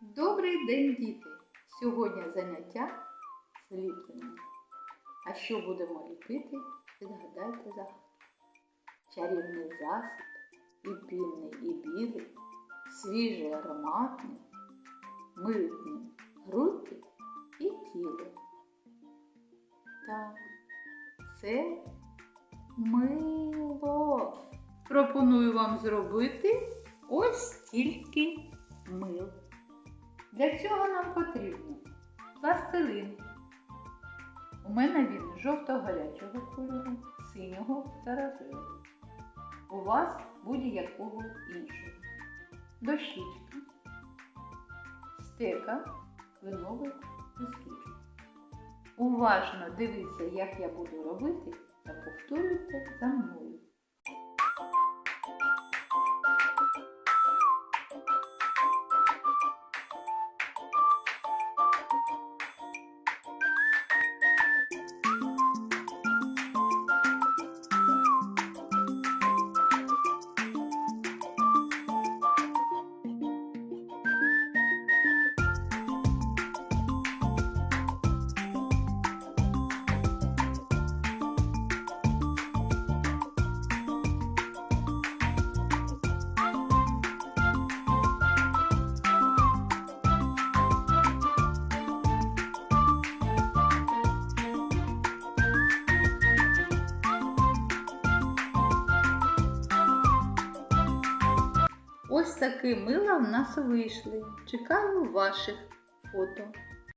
Добрий день, діти! Сьогодні заняття з ліплення. А що будемо ліпити, відгадайте загадку. Чарівний засіб, і пінний, і білий, свіжий ароматний, митний грудки і тіло. Так, це мило. Пропоную вам зробити ось стільки мил. Для цього нам потрібно пластилин. У мене він жовто-гарячого кольору, синього та рожевого. У вас будь-якого іншого. Дощічка, стека, кленовий листочок. Уважно дивіться, як я буду робити, та повторюйте за мною. Ось такі мила в нас вийшли. Чекаю ваших фото.